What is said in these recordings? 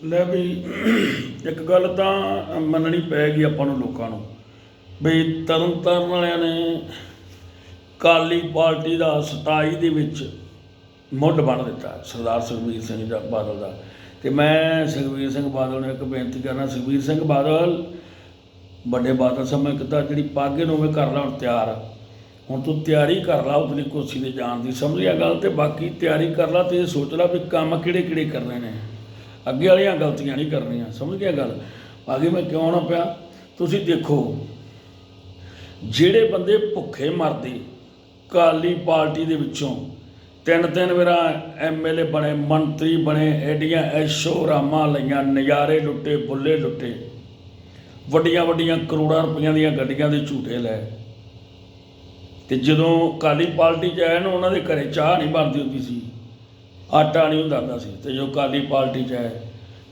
ਲੈ ਵੀ ਇੱਕ ਗੱਲ ਤਾਂ ਮੰਨਣੀ ਪੈਗੀ ਆਪਾਂ ਨੂੰ ਲੋਕਾਂ ਨੂੰ, ਵੀ ਤਰਨ ਤਾਰਨ ਵਾਲਿਆਂ ਨੇ ਕਾਲੀ ਪਾਰਟੀ ਦਾ 27 ਦੇ ਵਿੱਚ ਮੁੱਢ ਬਣ ਦਿੱਤਾ, ਸਰਦਾਰ ਸੁਖਬੀਰ ਸਿੰਘ ਦਾ ਬਾਦਲ ਦਾ। ਤੇ ਮੈਂ ਸੁਖਬੀਰ ਸਿੰਘ ਬਾਦਲ ਨੂੰ ਇੱਕ ਬੇਨਤੀ ਕਰਨਾ, ਸੁਖਬੀਰ ਸਿੰਘ ਬਾਦਲ ਵੱਡੇ ਬਾਦਲ ਸਮੇਂ ਕਿਤਾ ਜਿਹੜੀ ਪਾਗੇ ਨੂੰ ਮੈਂ ਕਰ ਲਾ ਹੁਣ ਤਿਆਰ ਹੁਣ ਤੂੰ ਤਿਆਰੀ ਕਰ ਲਾ ਉਤਨੀ ਕੁਰਸੀ ਤੇ ਜਾਣ ਦੀ, ਸਮਝ ਗਿਆ ਗੱਲ? ਤੇ ਬਾਕੀ ਤਿਆਰੀ ਕਰ ਲਾ ਤੇ ਇਹ ਸੋਚ ਲਾ ਵੀ ਕੰਮ ਕਿਹੜੇ ਕਿਹੜੇ ਕਰਨੇ ਨੇ। ਅੱਗੇ ਵਾਲੀਆਂ ਗਲਤੀਆਂ ਨਹੀਂ ਕਰਨੀਆਂ, ਸਮਝ ਗਿਆ ਗੱਲ? ਅੱਗੇ ਮੈਂ ਕਿਉਂ ਨਾ ਪਿਆ? ਤੁਸੀਂ ਦੇਖੋ, ਜਿਹੜੇ ਬੰਦੇ ਭੁੱਖੇ ਮਰਦੇ, ਕਾਲੀ ਪਾਰਟੀ ਦੇ ਵਿੱਚੋਂ, ਤਿੰਨ ਤਿੰਨ ਵਾਰਾ ਐਮਐਲਏ ਬਣੇ, ਮੰਤਰੀ ਬਣੇ, ਐਡੀਆਂ ਐਸ਼ੋ ਰਾਮਾਂ ਲਈਆਂ, ਨਜ਼ਾਰੇ ਲੁੱਟੇ, ਬੁੱਲੇ ਲੁੱਟੇ, ਵੱਡੀਆਂ ਵੱਡੀਆਂ ਕਰੋੜਾਂ ਰੁਪਈਆਂ ਦੀਆਂ ਗੱਡੀਆਂ ਦੇ ਝੂਟੇ ਲੈ। ਤੇ ਜਦੋਂ ਕਾਲੀ ਪਾਰਟੀ ਚ ਆਇਆ ਨਾ, ਉਹਨਾਂ ਦੇ ਘਰੇ ਚਾਹ ਨਹੀਂ ਬਣਦੀ ਹੁੰਦੀ ਸੀ। ਆਟਾ ਨਹੀਂ ਹੁੰਦਾ ਹੁੰਦਾ ਸੀ ਤੇ ਜੋ ਕਾਲੀ ਪਾਰਟੀ ਚ ਆਏ।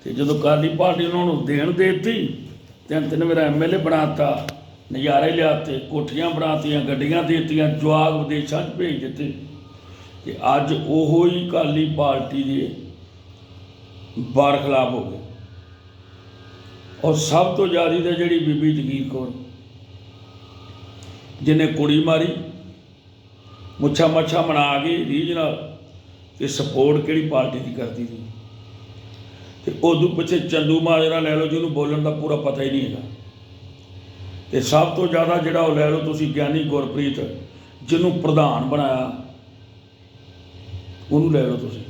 ਤੇ ਜਦੋਂ ਕਾਲੀ ਪਾਰਟੀ ਉਹਨਾਂ ਨੂੰ ਦੇਣ ਦੇਤੀ, ਤਿੰਨ ਤਿੰਨ ਮੇਰਾ ਐਮਐਲਏ ਬਣਾਤਾ, ਨਜ਼ਾਰੇ ਲਿਆਤੇ, ਕੋਠੀਆਂ ਬਣਾਤੀਆਂ, ਗੱਡੀਆਂ ਦੇਤੀਆਂ ਜਵਾਗ ਵਿਦੇਸ਼ਾਂ 'ਚ ਭੇਜ ਦਿੱਤੇ। ਤੇ ਅੱਜ ਉਹੋ ਹੀ ਕਾਲੀ ਪਾਰਟੀ ਦੇ ਬਾਰਖਲਾਫ ਹੋ ਗਏ। ਔਰ ਸਭ ਤੋਂ ਜ਼ਿਆਦਾ ਤਾਂ ਜਿਹੜੀ ਬੀਬੀ ਜਗੀਰ ਕੌਰ, ਜਿਹਨੇ ਕੁੜੀ ਮਾਰੀ ਮੁੱਛਾਂ ਮੱਛਾਂ ਬਣਾ ਕੇ, ਰੀਝ ਨਾਲ ਕਿ ਸਪੋਰਟ ਕਿਹੜੀ ਪਾਰਟੀ ਦੀ ਕਰਦੀ ਸੀ? ਤੇ ਉਦੋਂ ਪਿੱਛੇ ਚੰਦੂ ਮਾਜਰਾ ਲੈ ਲਓ ਜਿਹਨੂੰ ਬੋਲਣ ਦਾ ਪੂਰਾ ਪਤਾ ਹੀ ਨਹੀਂ ਹੈਗਾ। ਤੇ ਸਭ ਤੋਂ ਜ਼ਿਆਦਾ ਜਿਹੜਾ ਉਹ ਲੈ ਲਓ ਤੁਸੀਂ ਗਿਆਨੀ ਗੁਰਪ੍ਰੀਤ, ਜਿਹਨੂੰ ਪ੍ਰਧਾਨ ਬਣਾਇਆ, ਉਹਨੂੰ ਲੈ ਲਓ ਤੁਸੀਂ।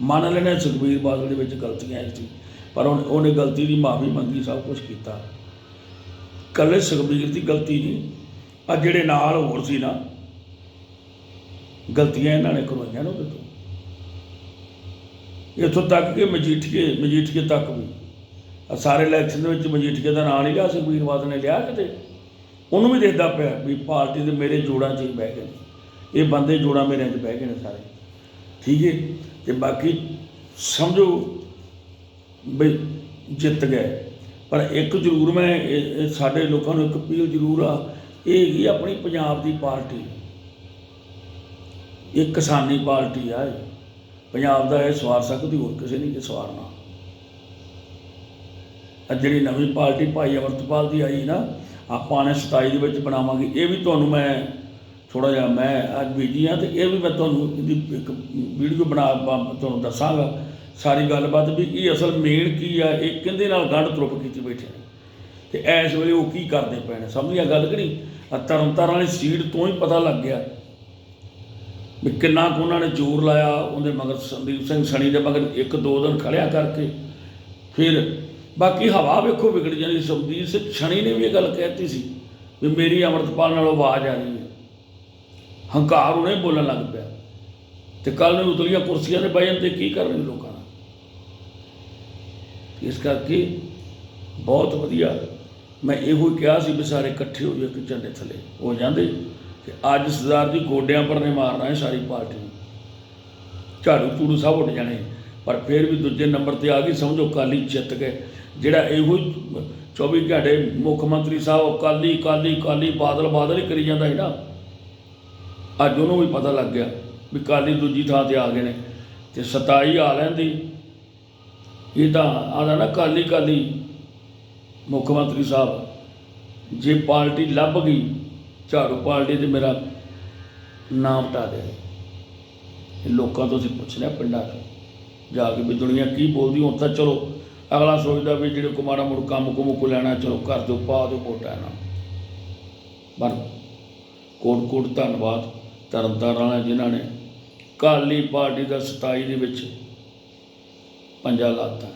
ਮੰਨ ਲੈਣਾ ਸੁਖਬੀਰ ਬਾਦਲ ਦੇ ਵਿੱਚ ਗਲਤੀਆਂ ਸੀ, ਪਰ ਉਹਨੇ ਉਹਨੇ ਗਲਤੀ ਦੀ ਮਾਫੀ ਮੰਗੀ, ਸਭ ਕੁਝ ਕੀਤਾ। ਕੱਲੇ ਸੁਖਬੀਰ ਦੀ ਗਲਤੀ ਨਹੀਂ ਆ ਜਿਹੜੇ ਨਾਲ ਹੋਰ ਸੀ ਨਾ ਗਲਤੀਆਂ ਇਹਨਾਂ ਨੇ ਕਰਵਾਈਆਂ ਨਾ ਉਹਦੇ ਤੋਂ। ਇੱਥੋਂ ਤੱਕ ਕਿ ਮਜੀਠੀਏ ਮਜੀਠੀਏ ਤੱਕ ਵੀ। ਸਾਰੇ ਇਲੈਕਸ਼ਨ ਦੇ ਵਿੱਚ ਮਜੀਠੀਏ ਦਾ ਨਾਂ ਨਹੀਂ ਲਿਆ, ਸੁਖਬੀਰ ਬਾਦਲ ਨੇ ਲਿਆ ਕਿਤੇ। ਉਹਨੂੰ ਵੀ ਦੇਖਦਾ ਪਿਆ ਵੀ ਪਾਰਟੀ ਦੇ ਮੇਰੇ ਜੋੜਾਂ 'ਚ ਹੀ ਬਹਿ ਗਏ ਨੇ। ਇਹ ਬੰਦੇ ਜੋੜਾਂ ਮੇਰੇ 'ਚ ਬਹਿ ਗਏ ਨੇ ਸਾਰੇ। ਠੀਕ ਹੈ ਤੇ ਬਾਕੀ ਸਮਝੋ ਵੀ ਜਿੱਤ ਗਏ ਪਰ ਇੱਕ ਜ਼ਰੂਰ ਮੈਂ ਇਹ- ਸਾਡੇ ਲੋਕਾਂ ਨੂੰ ਇੱਕ ਅਪੀਲ ਜ਼ਰੂਰ ਆ, ਇਹ ਹੈਗੀ ਆਪਣੀ ਪੰਜਾਬ ਦੀ ਪਾਰਟੀ। ਇਹ ਕਿਸਾਨੀ ਪਾਰਟੀ ਆ ਇਹ। ਪੰਜਾਬ ਦਾ ਇਹ ਸਵਾਰ ਸਕਦੀ ਹੋਰ ਕਿਸੇ ਨਹੀਂ ਜੇ ਸਵਾਰਨਾ ਆ ਜਿਹੜੀ ਨਵੀਂ ਪਾਰਟੀ ਭਾਈ ਅਮਰਤਪਾਲ ਦੀ ਆਈ ਨਾ, ਆਪਾਂ ਨੇ 27 ਦੇ ਵਿੱਚ ਬਣਾਵਾਂਗੇ, ਇਹ ਵੀ ਤੁਹਾਨੂੰ ਮੈਂ ਥੋੜਾ ਜਿਹਾ ਮੈਂ ਅੱਜ ਬੀਜੀ ਆ ਤੇ ਇਹ ਵੀ ਮੈਂ ਤੁਹਾਨੂੰ ਇਹਦੀ ਇੱਕ ਵੀਡੀਓ ਬਣਾ ਤੁਹਾਨੂੰ ਦੱਸਾਂਗਾ। ਸਾਰੀ ਗੱਲਬਾਤ ਵੀ ਇਹ ਅਸਲ ਮੇਨ ਕੀ ਆ, ਇਹ ਕਿੰਦੇ ਨਾਲ ਗੰਢ ਤਰੁਪ ਕੀਤੀ ਬੈਠੇ ਨੇ। ਤੇ ਇਸ ਵੇਲੇ ਉਹ ਕੀ ਕਰਦੇ ਪਏ ਨੇ, ਸਮਝ ਗੱਲ ਕਿ ਨਹੀਂ? ਆ ਤਰਨਤਾਰਨ ਵਾਲੀ ਸੀਟ ਤੋਂ ਹੀ ਪਤਾ ਲੱਗ ਗਿਆ। ਵੀ ਕਿੰਨਾ ਕੁ ਉਹਨਾਂ ਨੇ ਜ਼ੋਰ ਲਾਇਆ, ਉਹਦੇ ਮਗਰ ਸੰਦੀਪ ਸਿੰਘ ਸਣੀ ਦੇ ਮਗਰ ਇੱਕ ਦੋ ਦਿਨ ਖੜਿਆ ਕਰਕੇ। ਫਿਰ ਬਾਕੀ ਹਵਾ ਵੇਖੋ ਵਿਗੜ ਜਾਂਦੀ ਸੁਖਦੀਪ ਸਿੰਘ ਸਣੀ ਨੇ ਵੀ ਇਹ ਗੱਲ ਕਹਿਤੀ ਸੀ ਵੀ ਮੇਰੀ ਅਮਰਤਪਾਲ ਨਾਲੋਂ ਆਵਾਜ਼ ਆ ਰਹੀ ਹੈ। ਹੰਕਾਰ ਉਹਨੇ ਬੋਲਣ ਲੱਗ ਪਿਆ। ਤੇ ਕੱਲ ਨੂੰ ਉਤਲੀਆਂ ਕੁਰਸੀਆਂ ਤੇ ਬਹਿ 'ਤੇ ਕੀ ਕਰਨਗੇ ਲੋਕਾਂ ਨਾਲ? ਇਸ ਕਰਕੇ ਬਹੁਤ ਵਧੀਆ, ਮੈਂ ਇਹੋ ਹੀ ਕਿਹਾ ਸੀ ਵੀ ਸਾਰੇ ਇਕੱਠੇ ਹੋ ਜਾਓ ਝੰਡੇ ਥੱਲੇ। ਹੋ ਜਾਂਦੇ? ਤੇ ਅੱਜ ਸਰਦਾਰ ਜੀ ਗੋਡਿਆਂ ਪਰ ਨੇ ਮਾਰਨਾ ਹੈ ਸਾਰੀ ਪਾਰਟੀ ਨੂੰ। ਝਾੜੂ ਝੂੜੂ ਸਭ ਉੱਡ ਜਾਣੇ। ਪਰ ਫਿਰ ਵੀ ਦੂਜੇ ਨੰਬਰ ਤੇ ਆ ਗਈ, ਸਮਝੋ ਕਾਲੀ ਜਿੱਤ ਗਏ। ਜਿਹੜਾ ਇਹੋ ਹੀ 24 ਘੰਟੇ ਮੁੱਖ ਮੰਤਰੀ ਸਾਹਿਬ ਕਾਲੀ ਕਾਲੀ ਕਾਲੀ ਬਾਦਲ ਬਾਦਲ ਹੀ ਕਰੀ ਜਾਂਦਾ ਸੀ ਨਾ। ਅੱਜ ਉਹਨੂੰ ਵੀ ਪਤਾ ਲੱਗ ਗਿਆ ਵੀ ਕਾਲੀ ਦੂਜੀ ਥਾਂ ਤੇ ਆ ਗਏ ਨੇ ਤੇ 27 ਆ ਲੈਂਦੀ ਇਹ ਤਾਂ ਆਦਾ ਨਾ ਕਾਲੀ ਕਾਲੀ ਮੁੱਖ ਮੰਤਰੀ ਸਾਹਿਬ, ਜੇ ਪਾਰਟੀ ਲੱਭ ਗਈ ਝਾੜੂ ਪਾਰਟੀ ਤੇ ਮੇਰਾ ਨਾਮ ਟਾ ਦੇ। ਲੋਕਾਂ ਤੋਂ ਅਸੀਂ ਪੁੱਛਣਾ ਪਿੰਡਾਂ 'ਚ ਜਾ ਕੇ ਵੀ ਦੁਨੀਆ ਕੀ ਬੋਲਦੀ, ਹੁਣ ਤਾਂ ਚਲੋ ਅਗਲਾ ਸੋਚਦਾ ਵੀ ਜਿਹੜੇ ਕੁਮਾਰਾ ਮੁੜ ਕੰਮ ਕੁਮ ਕੋ ਲੈਣਾ, ਚਲੋ ਕਰ ਦਿਓ ਪਾ ਦਿਓ ਵੋਟਾਂ ਨਾ। ਪਰ ਕੋਟ ਕੋਟ ਧੰਨਵਾਦ ਤਰਨਤਾਰਨ ਵਾਲਿਆਂ ਜਿਨ੍ਹਾਂ ਨੇ ਕਾਲੀ ਪਾਰਟੀ ਦਾ 27 ਦੇ ਵਿੱਚ ਪੰਜਾ ਲਾਤਾ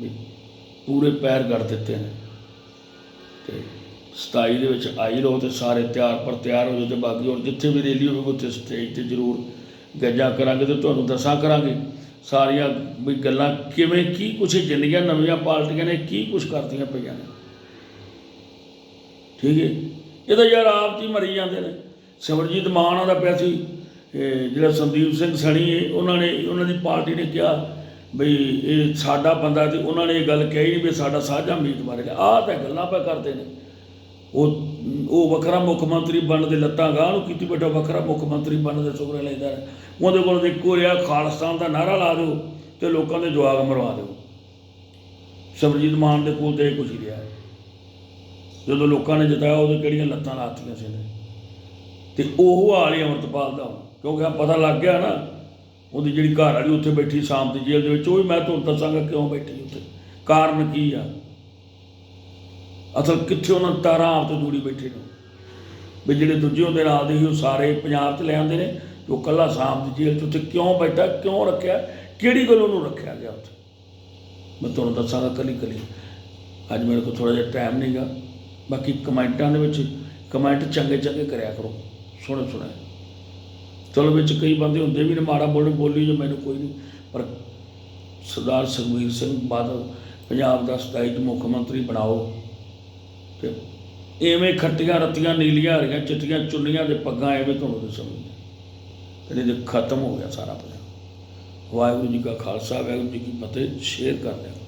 ਵੀ ਪੂਰੇ ਪੈਰ ਗੜ ਦਿੱਤੇ ਨੇ। ਤੇ 27 ਦੇ ਵਿੱਚ ਆਈ ਰਹੋ ਤੇ ਸਾਰੇ ਤਿਆਰ ਪਰ ਤਿਆਰ ਹੋ ਜਾਓ ਤੇ ਬਾਕੀ ਹੁਣ ਜਿੱਥੇ ਵੀ ਰੈਲੀ ਹੋਵੇ ਉੱਥੇ ਸਟੇਜ ਤੇ ਜ਼ਰੂਰ ਗੱਜਾਂ ਕਰਾਂਗੇ ਤੇ ਤੁਹਾਨੂੰ ਦੱਸਾਂ ਕਰਾਂਗੇ। ਸਾਰੀਆਂ ਵੀ ਗੱਲਾਂ ਕਿਵੇਂ ਕੀ ਕੁਛ ਜਿੰਨੀਆਂ ਨਵੀਆਂ ਪਾਰਟੀਆਂ ਨੇ, ਕੀ ਕੁਛ ਕਰਦੀਆਂ ਪਈਆਂ ਨੇ। ਠੀਕ ਹੈ? ਇਹ ਤਾਂ ਯਾਰ ਆਪ 'ਚ ਹੀ ਮਰੀ ਜਾਂਦੇ ਨੇ। ਸਿਮਰਜੀਤ ਮਾਨ ਉਹਦਾ ਪਿਆ ਸੀ, ਇਹ ਜਿਹੜਾ ਸੰਦੀਪ ਸਿੰਘ ਸਣੀ ਹੈ, ਉਹਨਾਂ ਨੇ, ਉਹਨਾਂ ਦੀ ਪਾਰਟੀ ਨੇ ਕਿਹਾ ਬਈ ਇਹ ਸਾਡਾ ਬੰਦਾ ਤੇ ਉਹਨਾਂ ਨੇ ਇਹ ਗੱਲ ਕਹੀ ਨਹੀਂ ਵੀ ਸਾਡਾ ਸਾਂਝਾ ਉਮੀਦਵਾਰ ਹੈ ਆਹ ਤਾਂ ਗੱਲਾਂ ਪਾ ਕਰਦੇ ਨੇ। ਉਹ ਉਹ ਵੱਖਰਾ ਮੁੱਖ ਮੰਤਰੀ ਬਣਨ ਦੇ ਲੱਤਾਂ ਗਾਹ ਨੂੰ ਕੀਤੀ ਬੈਠਾ, ਵੱਖਰਾ ਮੁੱਖ ਮੰਤਰੀ ਬਣਨ ਦੇ ਸੁਪਨੇ ਲੈਂਦਾ ਹੈ। ਉਹਦੇ ਕੋਲ ਦੇਖੋ ਰਿਹਾ ਖਾਲਿਸਤਾਨ ਦਾ ਨਾਰਾ ਲਾ ਦਿਓ ਤੇ ਲੋਕਾਂ ਦੇ ਜਵਾਬ ਮਰਵਾ ਦਿਓ ਸਿਮਰਜੀਤ ਮਾਨ ਦੇ ਕੋਲ ਤੇ ਇਹ ਕੁਝ ਹੀ ਰਿਹਾ ਜਦੋਂ ਲੋਕਾਂ ਨੇ ਜਿਤਾਇਆ, ਉਹਦੇ ਕਿਹੜੀਆਂ ਲੱਤਾਂ ਲਾਤੀਆਂ ਸੀ ਨੇ ਤੇ ਉਹ ਹਾਲ ਹੀ ਅਮਰਤਪਾਲ ਦਾ ਹੁਣ। ਕਿਉਂਕਿ ਆ ਪਤਾ ਲੱਗ ਗਿਆ ਨਾ, ਉਹਦੀ ਜਿਹੜੀ ਘਰ ਵਾਲੀ ਉੱਥੇ ਬੈਠੀ ਸ਼ਾਮ ਦੀ ਜੇਲ੍ਹ ਦੇ ਵਿੱਚ, ਉਹ ਵੀ ਮੈਂ ਤੁਹਾਨੂੰ ਦੱਸਾਂਗਾ ਕਿਉਂ ਬੈਠੀ ਉੱਥੇ ਕਾਰਨ ਕੀ ਆ ਅਸਲ ਕਿੱਥੇ ਉਹਨਾਂ ਤਾਰਾਂ ਆਪ ਤੋਂ ਜੁੜੀ ਬੈਠੇ ਨੇ ਵੀ ਜਿਹੜੇ ਦੂਜੇ ਉਹਦੇ ਨਾਲ ਦੇ ਸੀ, ਉਹ ਸਾਰੇ ਪੰਜਾਬ 'ਚ ਲੈ ਆਉਂਦੇ ਨੇ, ਤੇ ਉਹ ਕੱਲਾ ਸ਼ਾਮ ਦੀ ਜੇਲ੍ਹ 'ਚ ਉੱਥੇ ਕਿਉਂ ਬੈਠਾ, ਕਿਉਂ ਰੱਖਿਆ, ਕਿਹੜੀ ਗੱਲ ਉਹਨੂੰ ਰੱਖਿਆ ਗਿਆ ਉੱਥੇ? ਮੈਂ ਤੁਹਾਨੂੰ ਦੱਸਾਂਗਾ ਕਲੀ ਕਲੀ ਅੱਜ ਮੇਰੇ ਕੋਲ ਥੋੜਾ ਜਿਹਾ ਟਾਈਮ ਨਹੀਂਗਾ ਬਾਕੀ ਕਮੈਂਟਾਂ ਦੇ ਵਿੱਚ ਕਮੈਂਟ ਚੰਗੇ ਚੰਗੇ ਕਰਿਆ ਕਰੋ। ਸੁਣੇ ਸੁਣੇ। ਚਲੋ ਵਿੱਚ ਕਈ ਬੰਦੇ ਹੁੰਦੇ ਵੀ ਨੇ, ਮਾੜਾ ਬੋਲ ਬੋਲੀ ਜੋ ਮੈਨੂੰ ਕੋਈ ਨਹੀਂ। ਪਰ ਸਰਦਾਰ ਸੁਖਬੀਰ ਸਿੰਘ ਬਾਦਲ, ਪੰਜਾਬ ਦਾ ਸਥਾਈ ਮੁੱਖ ਮੰਤਰੀ ਬਣਾਓ। ਐਵੇਂ ਖੱਟੀਆਂ ਰੱਤੀਆਂ, ਨੀਲੀਆਂ ਹਰੀਆਂ ਚਿੱਟੀਆਂ ਚੁੰਨੀਆਂ ਦੇ ਪੱਗਾਂ ਐਵੇਂ ਤੁਹਾਨੂੰ ਤਾਂ ਸਮਝਦੇ। ਤੇ ਜੇ ਖਤਮ ਹੋ ਗਿਆ ਸਾਰਾ ਪੰਜਾਬ ਵਾਹਿਗੁਰੂ ਜੀ ਕਾ ਖਾਲਸਾ, ਵਾਹਿਗੁਰੂ ਜੀ ਕੀ ਫਤਿਹ, ਸ਼ੇਅਰ ਕਰ ਦਿਓ